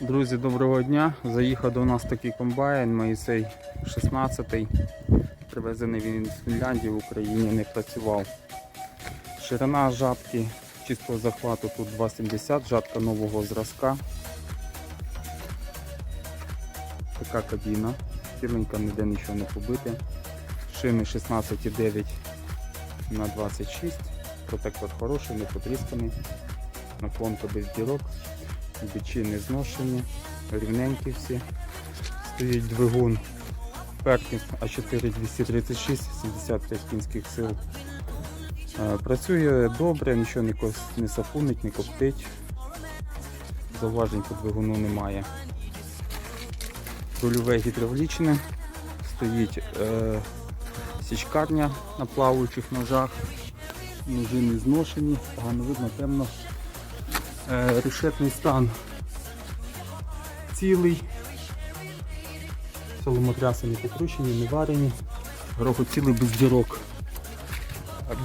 Друзі, доброго дня. Заїхав до нас такий комбайн, Моїсей 16 Привезений він з Фінляндії в Україні не працював. Ширина жатки чистого захвату тут 2,70, жатка нового зразка. Така кабіна. Ціленька, ніде нічого не побите. Шини 16,9 на 26. Протектор хороший, не потрісканий. Наклонка без дірок. Бичі не зношені, рівненькі всі. Стоїть двигун Perkins А4 236, 75 кінських сил. Е, Працює добре, нічого не, сапунить, не коптить. Зауважень по двигуну немає. Рульове гідравлічне. Стоїть е, січкарня на плаваючих ножах. Ножи не зношені, погано видно, темно. Е, решетний стан цілий. Соломотряси не покручені, не варені. Гороху цілий без дірок.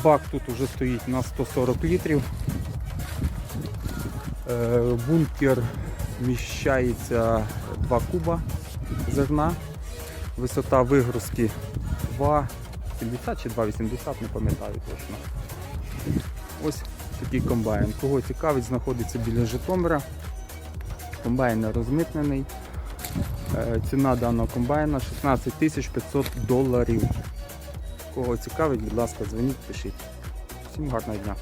Бак тут уже стоїть на 140 літрів. Е, Бункер вміщається 2 куба зерна. Висота вигрузки 2,70 чи 2,80, не пам'ятаю точно. Ось такий комбайн. Кого цікавить, знаходиться біля Житомира. Комбайн розмитнений. Е, Ціна даного комбайна 16 тисяч 500 доларів. Кого цікавить, будь ласка, дзвоніть, пишіть. Всім гарного дня.